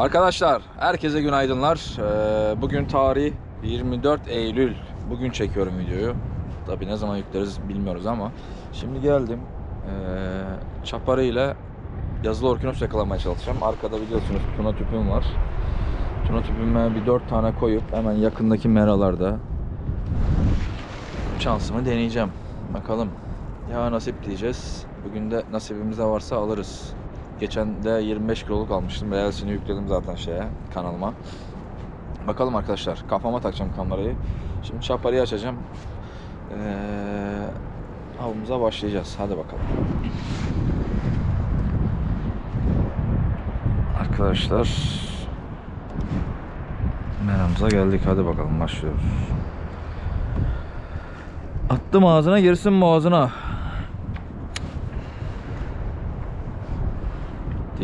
Arkadaşlar herkese günaydınlar. Ee, Bugün tarih 24 Eylül. Bugün çekiyorum videoyu. Tabi ne zaman yükleriz bilmiyoruz ama. Şimdi geldim. Ee, Çaparı ile yazılı orkinos yakalamaya çalışacağım. Arkada biliyorsunuz tuna tüpüm var. Tuna tüpüme bir 4 tane koyup hemen yakındaki meralarda şansımı deneyeceğim. Bakalım. Ya nasip diyeceğiz. Bugün de nasibimizde varsa alırız. Geçen de 25 kiloluk almıştım. Reelsini yükledim zaten şeye kanalıma. Bakalım arkadaşlar. Kafama takacağım kamerayı. Şimdi çaparıyı açacağım. Ee, avımıza başlayacağız. Hadi bakalım. Arkadaşlar meramıza geldik. Hadi bakalım başlıyoruz. Attım ağzına girsin boğazına.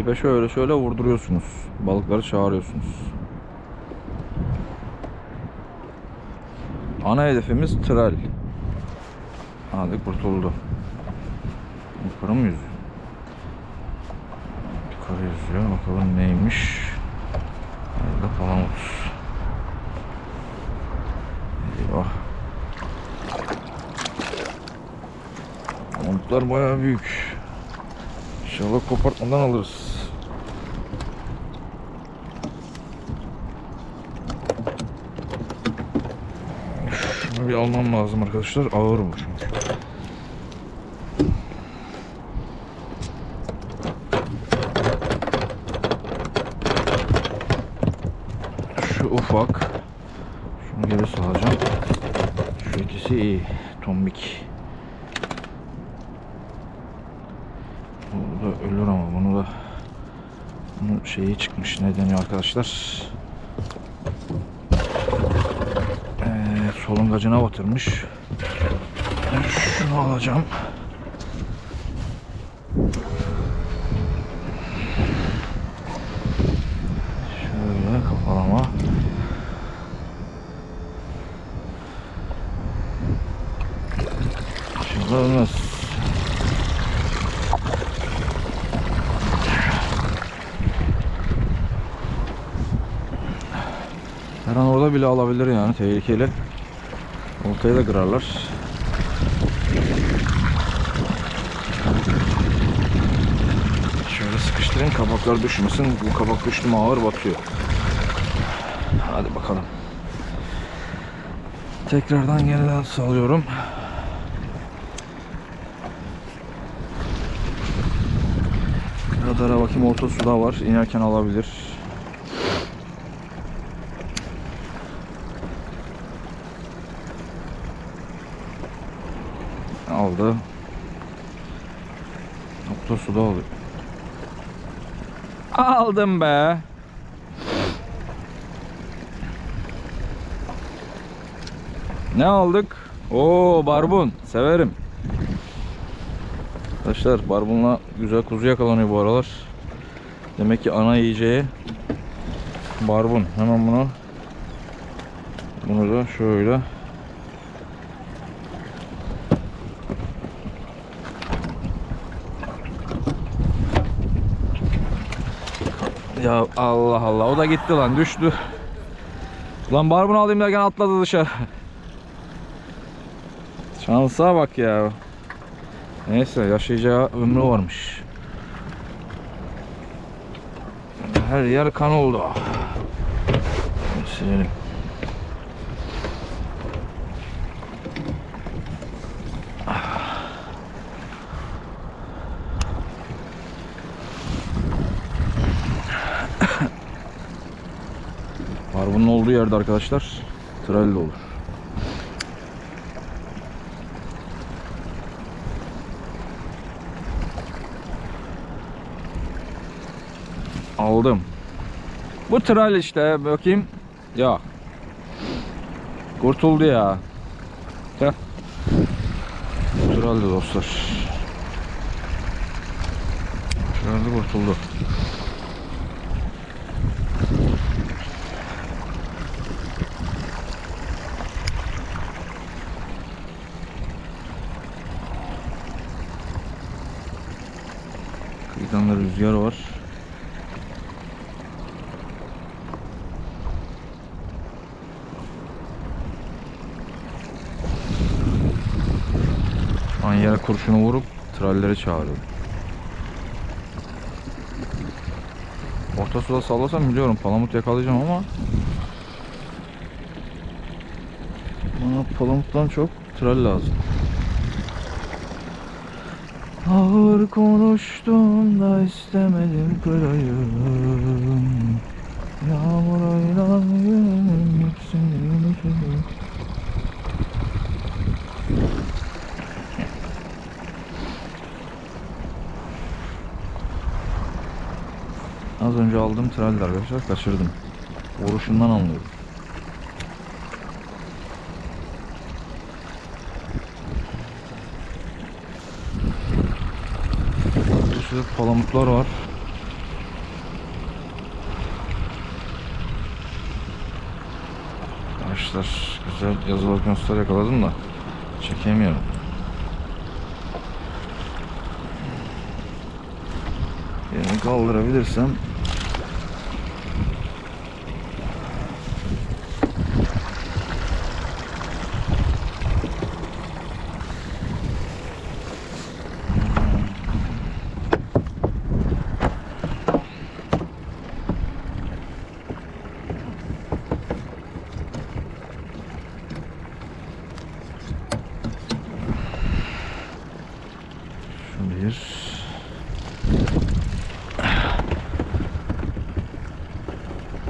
Dibe şöyle şöyle vurduruyorsunuz. Balıkları çağırıyorsunuz. Ana hedefimiz tral. Hadi kurtuldu. Yukarı mı yüzüyor? Yukarı yüzüyor. Bakalım neymiş. Burada palamut. Eyvah. Palamutlar bayağı büyük. İnşallah kopartmadan alırız. Şunu bir almam lazım arkadaşlar. Ağır bu çünkü. Şu ufak. Şunu geri salacağım. Şu ikisi iyi. Tombik. Bu da ölür ama bunu da bunun şeyi çıkmış. Ne deniyor arkadaşlar? Ee, solungacına batırmış. Şunu alacağım. Şöyle kafalama. Şimdi olmaz. Her an orada bile alabilir yani tehlikeli. Oltayı da kırarlar. Şöyle sıkıştırın kabaklar düşmesin. Bu kabak düştü ağır batıyor. Hadi bakalım. Tekrardan yeniden salıyorum. Radara bakayım orta suda var. İnerken alabilir. Aldı. Nokta suda oluyor. Aldım be. Ne aldık? Oo barbun. Severim. Arkadaşlar barbunla güzel kuzu yakalanıyor bu aralar. Demek ki ana yiyeceği barbun. Hemen bunu bunu da şöyle Ya Allah Allah o da gitti lan düştü. Lan barbunu alayım derken atladı dışarı. Şansa bak ya. Neyse yaşayacağı ömrü varmış. Her yer kan oldu. Silelim. Olduğu yerde arkadaşlar tral de olur. Aldım. Bu tral işte bakayım. Ya. Kurtuldu ya. Heh. Traldi dostlar. Traldi kurtuldu. anda rüzgar var. Manyara kurşunu vurup trallere çağırıyor. Orta suda sallasam biliyorum palamut yakalayacağım ama bana palamuttan çok tral lazım. Ağır konuştum da istemedim kırayım Yağmurayla yüreğim hepsini unutayım Az önce aldığım traldi arkadaşlar kaçırdım. Vuruşundan anlıyorum. Şurada palamutlar var. Arkadaşlar güzel yazılı okyanuslar yakaladım da çekemiyorum. Yani kaldırabilirsem Şu bir.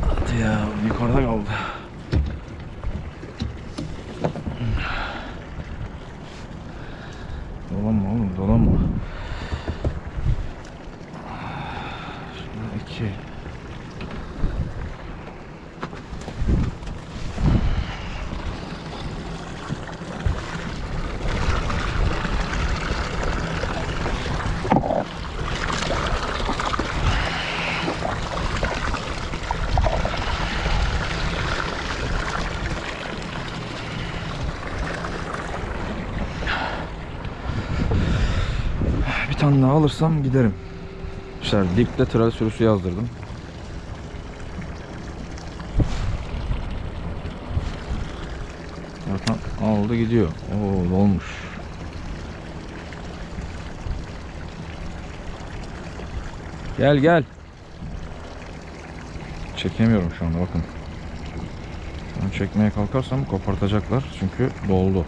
Hadi ya yukarıda kaldı. Dolanma oğlum dolanma. Şurada iki. Daha alırsam giderim. İşte dipte tral sürüsü yazdırdım. Zaten aldı gidiyor. Oo dolmuş. Gel gel. Çekemiyorum şu anda bakın. Ben çekmeye kalkarsam kopartacaklar çünkü doldu.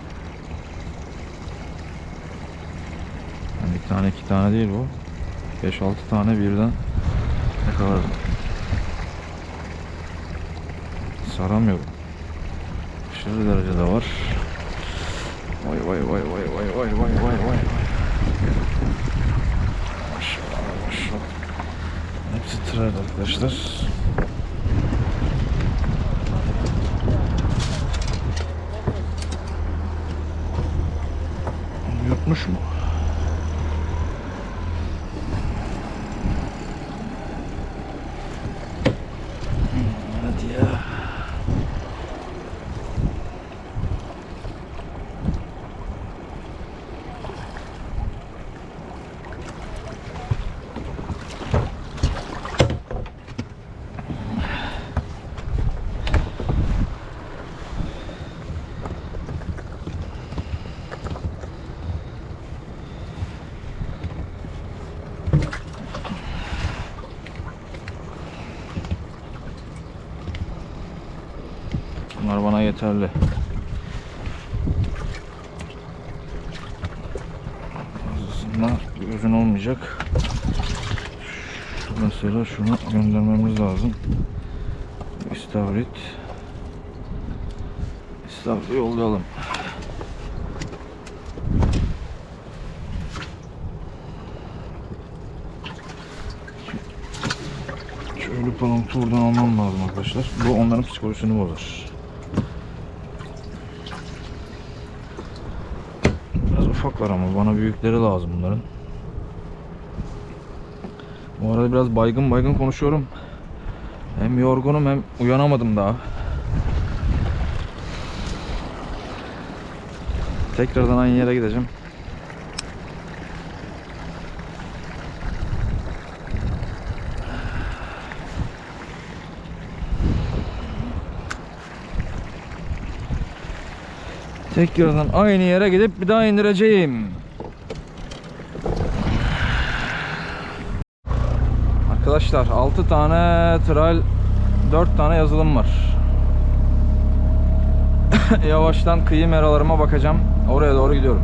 Yani bir tane iki tane değil bu. 5-6 tane birden yakaladım. Saramıyorum. Aşırı derecede var. Vay vay vay vay vay vay vay vay vay. Maşallah maşallah. Hepsi trer arkadaşlar. Yutmuş mu? Hadi ya. Bunlar bana yeterli. Fazlasında gözün olmayacak. Şu mesela şunu göndermemiz lazım. İstavrit. İstavrit yollayalım. Ölü palamutı buradan almam lazım arkadaşlar. Bu onların psikolojisini bozar. Biraz ufaklar ama bana büyükleri lazım bunların. Bu arada biraz baygın baygın konuşuyorum. Hem yorgunum hem uyanamadım daha. Tekrardan aynı yere gideceğim. Tekrardan aynı yere gidip bir daha indireceğim. Arkadaşlar 6 tane trail 4 tane yazılım var. Yavaştan kıyı meralarıma bakacağım. Oraya doğru gidiyorum.